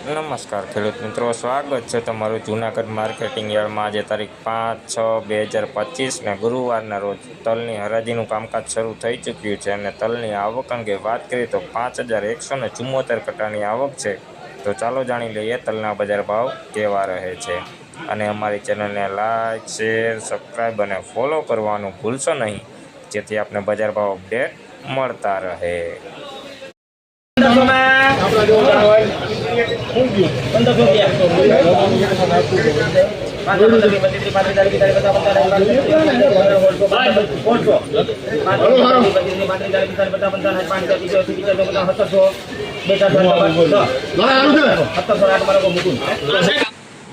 નમસ્કાર, ખેડૂત મિત્રો, સ્વાગત છે તમારું જૂનાગઢ માર્કેટિંગ યાર્ડમાં. આજે તારીખ પાંચ છ બે હજાર પચીસને ગુરુવારના રોજ તલની હરાજીનું કામકાજ શરૂ થઈ ચૂક્યું છે અને તલની આવક અંગે વાત કરીએ તો પાંચ હજાર એકસો ને ચુમ્મોતેર કટાની આવક છે. તો ચાલો જાણી લઈએ તલના બજાર ભાવ કેવા રહે છે. અને અમારી ચેનલને લાઇક શેર સબસ્ક્રાઈબ અને ફોલો કરવાનું ભૂલશો નહીં, જેથી આપને બજાર ભાવ અપડેટ મળતા રહે.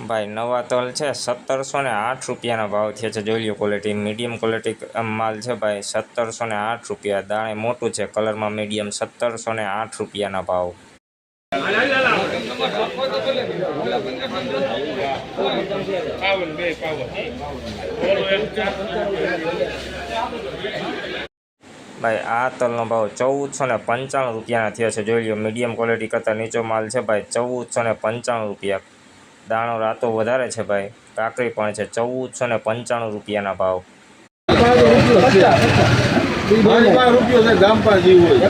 ભાઈ, નવા તલ છે, સત્તરસો ને આઠ રૂપિયાના ભાવ થયા છે. જોઈ લો ક્વોલિટી મીડિયમ ક્વોલિટી માલ છે ભાઈ, સત્તરસો ને આઠ રૂપિયા. દાણે મોટું છે કલરમાં મીડિયમ સત્તરસો ને આઠ રૂપિયાના ભાવ. ભાઈ આ તલનો ભાવ ચૌદસો ને પંચાણું રૂપિયાના થયો છે. જોઈ લો મીડિયમ ક્વોલિટી કરતાં નીચો માલ છે ભાઈ ચૌદસો ને પંચાણું રૂપિયા. દાણો રાતો વધારે છે ભાઈ કાકડી પણ છે ચૌદસો ને પંચાણું રૂપિયાના ભાવ. રૂપિયો છે ગામ પાસે હોય.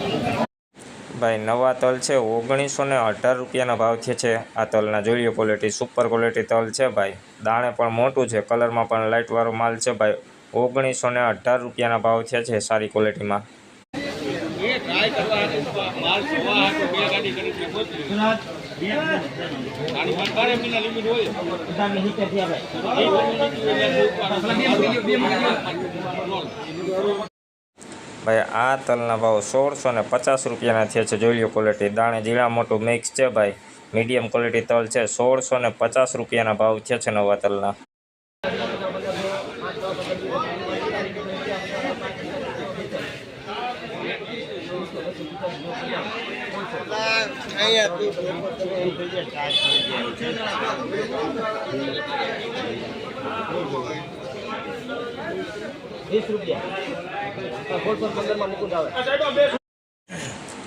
ભાઈ, નવા તલ છે, ઓગણીસો ને અઢાર રૂપિયાના ભાવ થયા છે. આ તલના જોઈ લો ક્વોલિટી સુપર ક્વોલિટી તલ છે ભાઈ. દાણે પણ મોટું છે, કલરમાં પણ લાઇટવાળો માલ છે ભાઈ. ઓગણીસો ને અઢાર રૂપિયાના ભાવ થયા છે સારી ક્વોલિટીમાં ભાઈ, આ તલના ભાવ સોળસો ને પચાસ રૂપિયાના થયા છે. જોઈ લો ક્વોલિટી દાણે ઝીણા મોટું મિક્સ છે ભાઈ. મીડિયમ ક્વોલિટી તલ છે. સોળસો ને પચાસ રૂપિયાના ભાવ થયા છે નવા તલના. વીસ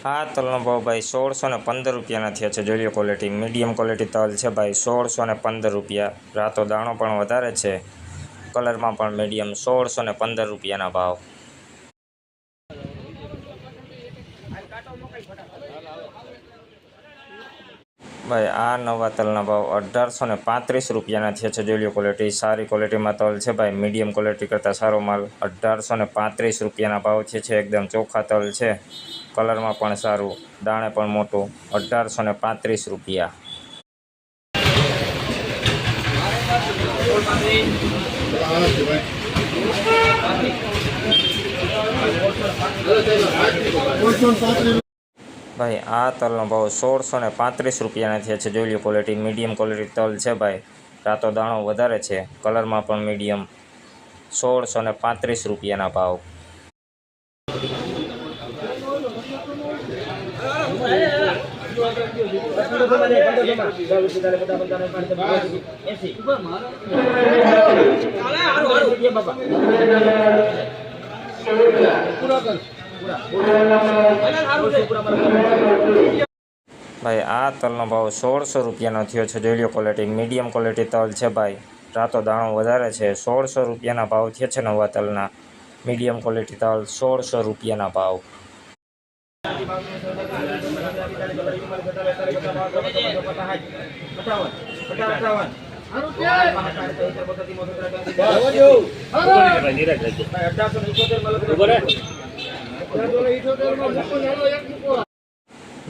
આ તલનો ભાવ ભાઈ સોળસો ને પંદર રૂપિયાના થયા છે. જોઈ ક્વોલિટી મીડિયમ ક્વોલિટી તલ છે ભાઈ સોળસો ને પંદર રૂપિયા. રાતો દાણો પણ વધારે છે. કલરમાં પણ મીડિયમ સોળસો ને પંદર રૂપિયાના ભાવ. ભાઈ, આ નવા તલના ભાવ અઢારસો ને પાંત્રીસ રૂપિયાના થયા છે. જોઈ લો ક્વોલિટી સારી ક્વોલિટીમાં તલ છે ભાઈ. મીડિયમ ક્વોલિટી કરતાં સારો માલ અઢારસો ને પાંત્રીસ રૂપિયાના ભાવ છે છે એકદમ ચોખ્ખા તલ છે. કલરમાં પણ સારું, દાણે પણ મોટું, અઢારસો ને પાંત્રીસ રૂપિયા. ભાઈ, આ તલનો ભાવ સોળસો ને પાંત્રીસ રૂપિયાના થયા છે. જોઈ લો ક્વોલિટી મીડિયમ ક્વોલિટી તલ છે ભાઈ. રાતો દાણો વધારે છે. કલરમાં પણ મીડિયમ સોળસો ને પાંત્રીસ રૂપિયાના ભાવ. ભાઈ, આ તલનો ભાવ સોળસો રૂપિયાનો થયો છે. જોઈ લો ક્વોલિટી મીડિયમ ક્વોલિટી તલ છે ભાઈ. રાતો દાણો વધારે છે. સોળસો રૂપિયાના ભાવ થયા છે નવા તલના. મીડિયમ ક્વોલિટી તલ સોળસો રૂપિયાના ભાવ.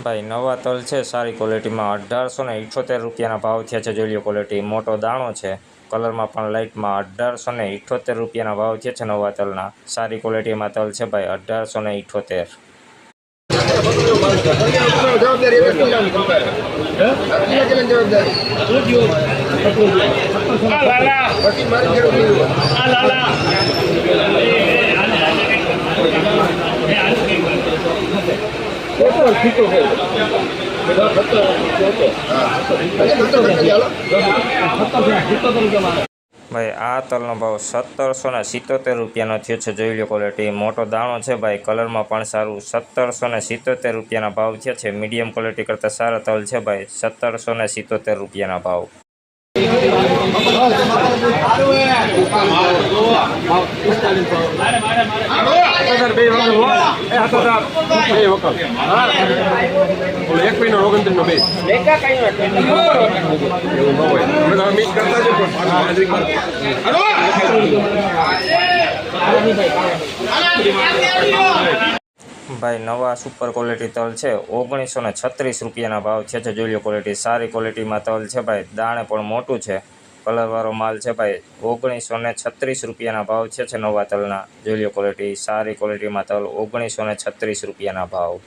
ભાઈ, નવા તલ છે, સારી ક્વોલિટીમાં અઢારસો ને ઇઠોતેર રૂપિયાના ભાવ થયા છે. જોઈ લો ક્વોલિટી મોટો દાણો છે. કલરમાં પણ લાઇટમાં અઢારસો ને ઇઠોતેર રૂપિયાના ભાવ થયા છે નવા તલના. સારી ક્વોલિટીમાં તલ છે ભાઈ, અઢારસો ને ઇઠોતેર. જવાબદારી ભાઈ, આ તલનો ભાવ સત્તરસો ને સિત્તોતેર રૂપિયાનો થયો છે. જોઈ લો ક્વોલિટી મોટો દાણો છે ભાઈ. કલરમાં પણ સારું. સત્તરસો ને સિત્તોતેર રૂપિયાના ભાવ થયા છે. મીડિયમ ક્વોલિટી કરતાં સારા તલ છે ભાઈ. સત્તરસો ને સિત્તોતેર રૂપિયાના ભાવ. એક મહિનો ઓગણત્રીસ નો ભાઈ, નવા સુપર ક્વોલિટી તલ છે. ઓગણીસો ને છત્રીસ રૂપિયાના ભાવ છે. જોઈ લો ક્વોલિટી સારી ક્વોલિટીમાં તલ છે ભાઈ. દાણે પણ મોટું છે. કલરવાળો માલ છે ભાઈ. ઓગણીસો ને છત્રીસ રૂપિયાના ભાવ છે નવા તલના. જોઈ લો ક્વોલિટી સારી ક્વોલિટીમાં તલ ઓગણીસો ને છત્રીસ રૂપિયાના ભાવ.